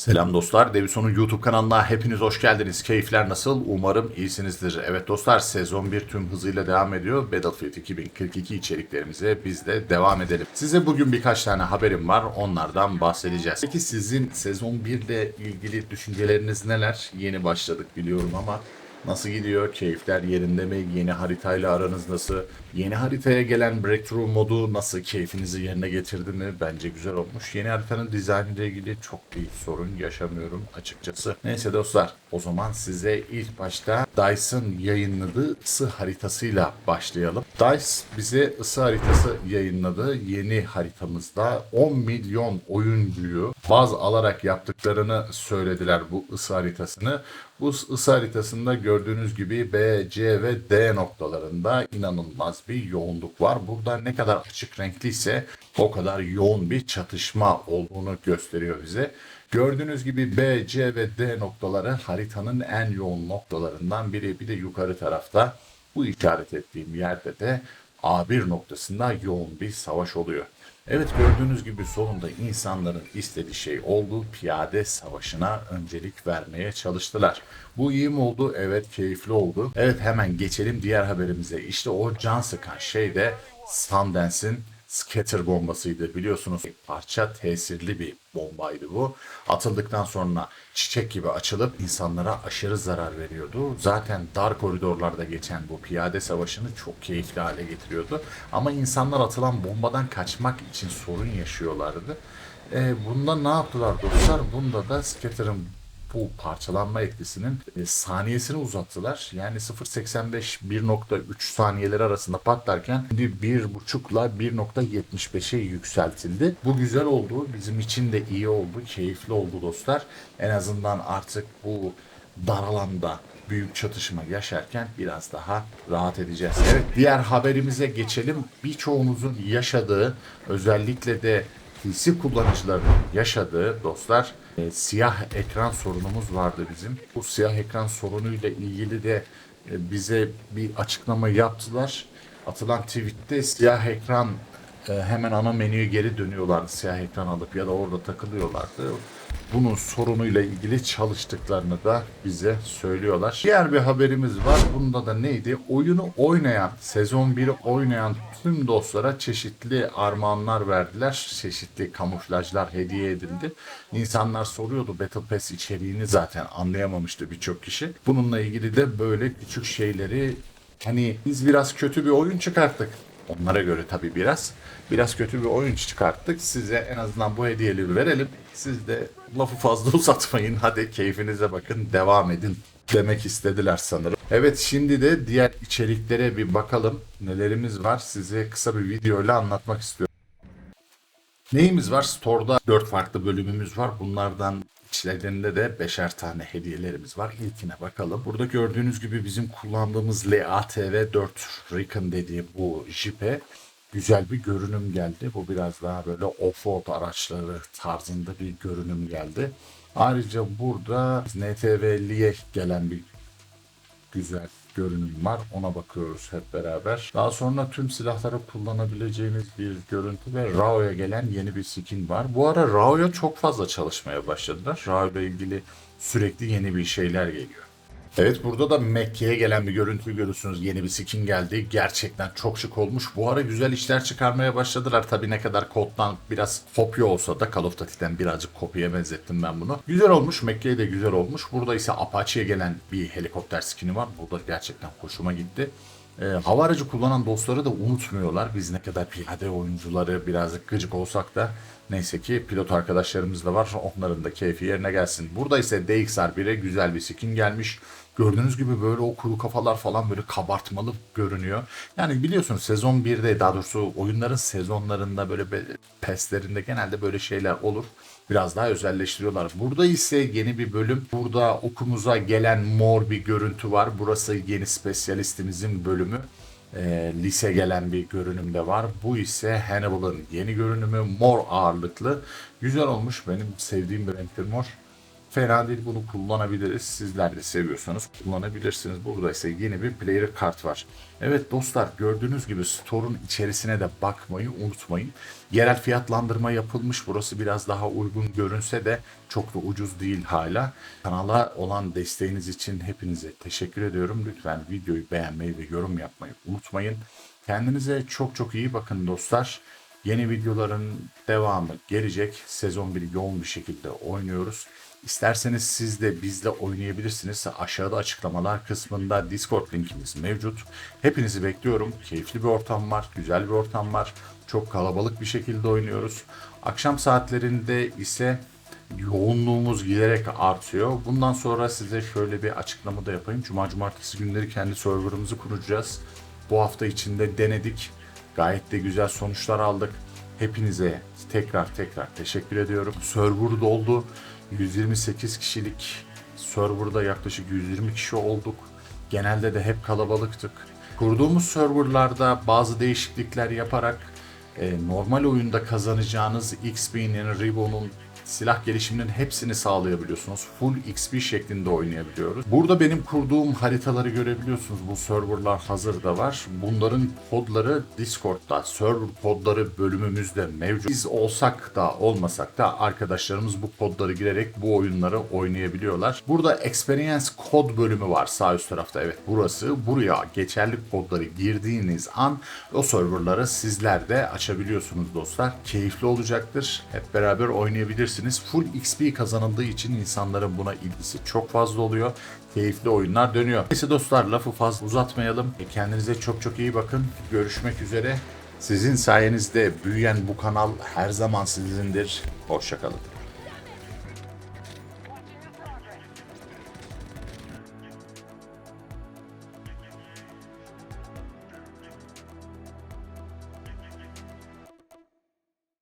Selam dostlar. Devison'un YouTube kanalına hepiniz hoş geldiniz. Keyifler nasıl? Umarım iyisinizdir. Evet dostlar sezon 1 tüm hızıyla devam ediyor. Battlefield 2042 içeriklerimize biz de devam edelim. Size bugün birkaç tane haberim var. Onlardan bahsedeceğiz. Peki sizin sezon 1 ile ilgili düşünceleriniz neler? Yeni başladık biliyorum ama Nasıl gidiyor? Keyifler yerinde mi? Yeni haritayla aranız nasıl? Yeni haritaya gelen Breakthrough modu nasıl? Keyfinizi yerine getirdi mi? Bence güzel olmuş. Yeni haritanın dizaynıyla ilgili çok bir sorun yaşamıyorum açıkçası. Neyse dostlar o zaman size ilk başta DICE'ın yayınladığı ısı haritasıyla başlayalım. DICE bize ısı haritası yayınladı. Yeni haritamızda 10 milyon oyuncuyu baz alarak yaptıklarını söylediler bu ısı haritasını. Bu ısı haritasında gördüğünüz gibi B, C ve D noktalarında inanılmaz bir yoğunluk var. Burada ne kadar açık renkliyse o kadar yoğun bir çatışma olduğunu gösteriyor bize. Gördüğünüz gibi B, C ve D noktaları haritanın en yoğun noktalarından biri. Bir de yukarı tarafta bu işaret ettiğim yerde de A1 noktasında yoğun bir savaş oluyor. Evet gördüğünüz gibi sonunda insanların istediği şey oldu. Piyade savaşına öncelik vermeye çalıştılar. Bu iyi mi oldu? Evet keyifli oldu. Evet hemen geçelim diğer haberimize. İşte o can sıkan şey de Sundance'in scatter bombasıydı. Biliyorsunuz parça tesirli bir bombaydı bu. Atıldıktan sonra çiçek gibi açılıp insanlara aşırı zarar veriyordu. Zaten dar koridorlarda geçen bu piyade savaşını çok keyifli hale getiriyordu. Ama insanlar atılan bombadan kaçmak için sorun yaşıyorlardı. E, bunda ne yaptılar dostlar? Bunda da Scatter'ın bu parçalanma eklisinin e, saniyesini uzattılar. Yani 0.85 1.3 saniyeler arasında patlarken şimdi 1.5 ile 1.75'e yükseltildi. Bu güzel oldu. Bizim için de iyi oldu. Keyifli oldu dostlar. En azından artık bu dar alanda büyük çatışma yaşarken biraz daha rahat edeceğiz. Evet diğer haberimize geçelim. Birçoğunuzun yaşadığı özellikle de PC kullanıcılarının yaşadığı dostlar e, siyah ekran sorunumuz vardı bizim. Bu siyah ekran sorunuyla ilgili de e, bize bir açıklama yaptılar. Atılan tweette siyah ekran e, hemen ana menüye geri dönüyorlardı siyah ekran alıp ya da orada takılıyorlardı bunun sorunuyla ilgili çalıştıklarını da bize söylüyorlar. Diğer bir haberimiz var. Bunda da neydi? Oyunu oynayan, sezon 1'i oynayan tüm dostlara çeşitli armağanlar verdiler. Çeşitli kamuflajlar hediye edildi. İnsanlar soruyordu Battle Pass içeriğini zaten anlayamamıştı birçok kişi. Bununla ilgili de böyle küçük şeyleri hani biz biraz kötü bir oyun çıkarttık. Onlara göre tabii biraz. Biraz kötü bir oyun çıkarttık. Size en azından bu hediyeleri verelim. Siz de lafı fazla uzatmayın. Hadi keyfinize bakın. Devam edin demek istediler sanırım. Evet şimdi de diğer içeriklere bir bakalım. Nelerimiz var size kısa bir video ile anlatmak istiyorum. Neyimiz var? Store'da 4 farklı bölümümüz var. Bunlardan içlerinde de beşer tane hediyelerimiz var. İlkine bakalım. Burada gördüğünüz gibi bizim kullandığımız LATV 4 Recon dediği bu jipe güzel bir görünüm geldi. Bu biraz daha böyle off-road araçları tarzında bir görünüm geldi. Ayrıca burada NTV gelen bir güzel görünüm var. Ona bakıyoruz hep beraber. Daha sonra tüm silahları kullanabileceğiniz bir görüntü ve Rao'ya gelen yeni bir skin var. Bu ara Rao'ya çok fazla çalışmaya başladılar. Rao ile ilgili sürekli yeni bir şeyler geliyor. Evet burada da Mekke'ye gelen bir görüntü görürsünüz. Yeni bir skin geldi. Gerçekten çok şık olmuş. Bu ara güzel işler çıkarmaya başladılar. Tabi ne kadar koddan biraz kopya olsa da Call of Duty'den birazcık kopya benzettim ben bunu. Güzel olmuş. Mekke'ye de güzel olmuş. Burada ise Apache'ye gelen bir helikopter skini var. Bu da gerçekten hoşuma gitti. E, hava aracı kullanan dostları da unutmuyorlar. Biz ne kadar piyade oyuncuları birazcık gıcık olsak da neyse ki pilot arkadaşlarımız da var. Onların da keyfi yerine gelsin. Burada ise DXR1'e güzel bir skin gelmiş. Gördüğünüz gibi böyle o kuru kafalar falan böyle kabartmalı görünüyor. Yani biliyorsunuz sezon 1'de daha doğrusu oyunların sezonlarında böyle PES'lerinde genelde böyle şeyler olur. Biraz daha özelleştiriyorlar. Burada ise yeni bir bölüm. Burada okumuza gelen mor bir görüntü var. Burası yeni spesyalistimizin bölümü. E, lise gelen bir görünüm de var. Bu ise Hannibal'ın yeni görünümü mor ağırlıklı. Güzel olmuş. Benim sevdiğim bir renktir mor. Fena değil bunu kullanabiliriz. Sizler de seviyorsanız kullanabilirsiniz. Burada ise yeni bir player kart var. Evet dostlar gördüğünüz gibi store'un içerisine de bakmayı unutmayın. Yerel fiyatlandırma yapılmış. Burası biraz daha uygun görünse de çok da ucuz değil hala. Kanala olan desteğiniz için hepinize teşekkür ediyorum. Lütfen videoyu beğenmeyi ve yorum yapmayı unutmayın. Kendinize çok çok iyi bakın dostlar. Yeni videoların devamı gelecek. Sezon 1 yoğun bir şekilde oynuyoruz. İsterseniz siz de bizle oynayabilirsiniz. Aşağıda açıklamalar kısmında Discord linkimiz mevcut. Hepinizi bekliyorum. Keyifli bir ortam var, güzel bir ortam var. Çok kalabalık bir şekilde oynuyoruz. Akşam saatlerinde ise yoğunluğumuz giderek artıyor. Bundan sonra size şöyle bir açıklama da yapayım. Cuma cumartesi günleri kendi serverımızı kuracağız. Bu hafta içinde denedik. Gayet de güzel sonuçlar aldık. Hepinize tekrar tekrar teşekkür ediyorum. Server doldu. 128 kişilik serverda yaklaşık 120 kişi olduk. Genelde de hep kalabalıktık. Kurduğumuz serverlarda bazı değişiklikler yaparak e, normal oyunda kazanacağınız XP'nin, Ribbon'un, silah gelişiminin hepsini sağlayabiliyorsunuz. Full XP şeklinde oynayabiliyoruz. Burada benim kurduğum haritaları görebiliyorsunuz. Bu serverlar hazırda var. Bunların kodları Discord'da, server kodları bölümümüzde mevcut. Biz olsak da olmasak da arkadaşlarımız bu kodları girerek bu oyunları oynayabiliyorlar. Burada Experience kod bölümü var sağ üst tarafta. Evet burası. Buraya geçerli kodları girdiğiniz an o serverları sizler de açabiliyorsunuz dostlar. Keyifli olacaktır. Hep beraber oynayabilirsiniz. Full XP kazanıldığı için insanların buna ilgisi çok fazla oluyor. Keyifli oyunlar dönüyor. Neyse dostlar lafı fazla uzatmayalım. E, Kendinize çok çok iyi bakın. Görüşmek üzere. Sizin sayenizde büyüyen bu kanal her zaman sizindir. Hoşçakalın.